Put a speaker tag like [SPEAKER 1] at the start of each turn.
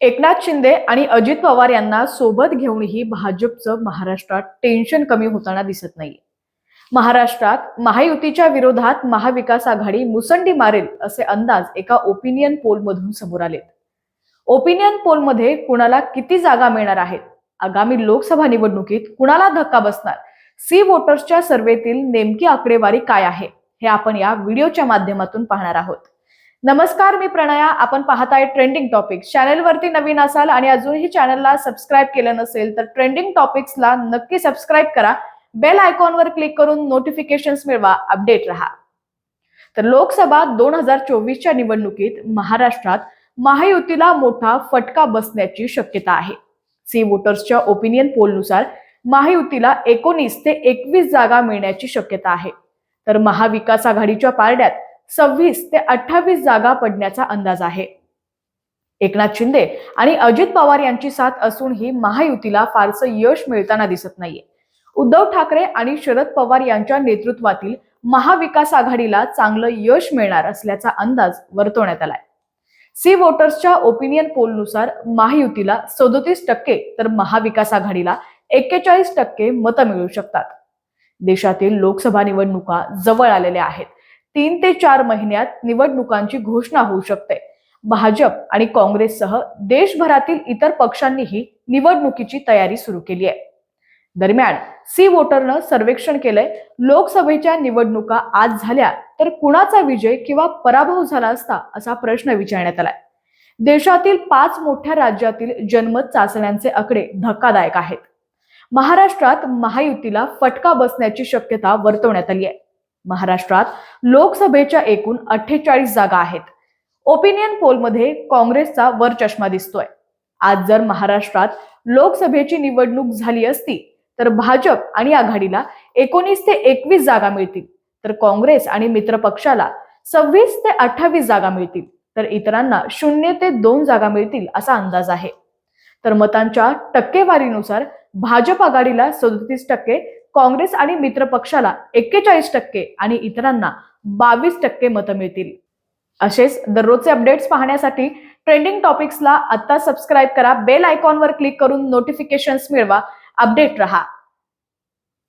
[SPEAKER 1] एकनाथ शिंदे आणि अजित पवार यांना सोबत घेऊनही भाजपचं महाराष्ट्रात टेन्शन कमी होताना दिसत नाही महाराष्ट्रात महायुतीच्या विरोधात महाविकास आघाडी मुसंडी मारेल असे अंदाज एका ओपिनियन पोलमधून समोर आलेत. ओपिनियन पोलमध्ये कुणाला किती जागा मिळणार आहेत? आगामी लोकसभा निवडणुकीत कुणाला धक्का बसणार? सी वोटर्सच्या सर्वेतील नेमकी आकडेवारी काय आहे? हे आपण या व्हिडिओच्या माध्यमातून पाहणार आहोत. नमस्कार मी प्रणया. आपण पाहताय ट्रेंडिंग टॉपिक्स चॅनलवरती नवीन असाल आणि अजूनही चॅनलला सबस्क्राईब केलं नसेल तर ट्रेंडिंग टॉपिक्सला नक्की सबस्क्राईब करा. बेल आयकॉनवर क्लिक करून नोटिफिकेशन्स मिळवा. अपडेट राहा. तर लोकसभा दोन हजार चोवीसच्या निवडणुकीत महाराष्ट्रात महायुतीला मोठा फटका बसण्याची शक्यता आहे. सी वोटर्सच्या ओपिनियन पोलनुसार महायुतीला एकोणीस ते एकवीस जागा मिळण्याची शक्यता आहे. तर महाविकास आघाडीच्या पारड्यात सव्वीस ते अठ्ठावीस जागा पडण्याचा अंदाज आहे. एकनाथ शिंदे आणि अजित पवार यांची साथ असूनही महायुतीला फारसं यश मिळताना दिसत नाहीये. उद्धव ठाकरे आणि शरद पवार यांच्या नेतृत्वातील महाविकास आघाडीला चांगलं यश मिळणार असल्याचा अंदाज वर्तवण्यात आलाय. सी वोटर्सच्या ओपिनियन पोलनुसार महायुतीला सदोतीस टक्के तर महाविकास आघाडीला एक्केचाळीस टक्के मतं मिळू शकतात. देशातील लोकसभा निवडणुका जवळ आलेल्या आहेत. तीन ते चार महिन्यात निवडणुकांची घोषणा होऊ शकते. भाजप आणि काँग्रेससह देशभरातील इतर पक्षांनीही निवडणुकीची तयारी सुरू केली आहे. दरम्यान सी वोटरनं सर्वेक्षण केलंय लोकसभेच्या निवडणुका आज झाल्या तर कुणाचा विजय किंवा पराभव झाला असता असा प्रश्न विचारण्यात आलाय. देशातील पाच मोठ्या राज्यातील जनमत चाचण्यांचे आकडे धक्कादायक आहेत. महाराष्ट्रात महायुतीला फटका बसण्याची शक्यता वर्तवण्यात आली आहे. महाराष्ट्रात लोकसभेच्या एकूण अठ्ठेचाळीस जागा आहेत. ओपिनियन पोलमध्ये काँग्रेसचा वर चष्मा दिसतोय. आज जर महाराष्ट्रात लोकसभेची निवडणूक झाली असती तर भाजप आणि आघाडीला एकोणीस ते एकवीस जागा मिळतील. तर काँग्रेस आणि मित्र पक्षाला सव्वीस ते अठ्ठावीस जागा मिळतील. तर इतरांना शून्य ते दोन जागा मिळतील असा अंदाज आहे. तर मतांच्या टक्केवारीनुसार भाजप आघाडीला सदतीस टक्के काँग्रेस आणि मित्र पक्षाला एक्केचाळीस टक्के आणि इतरांना बावीस टक्के मतं मिळतील. असेच दररोजचे अपडेट्स पाहण्यासाठी ट्रेंडिंग टॉपिक्सला आता सबस्क्राईब करा. बेल आयकॉनवर क्लिक करून नोटिफिकेशन्स मिळवा. अपडेट रहा.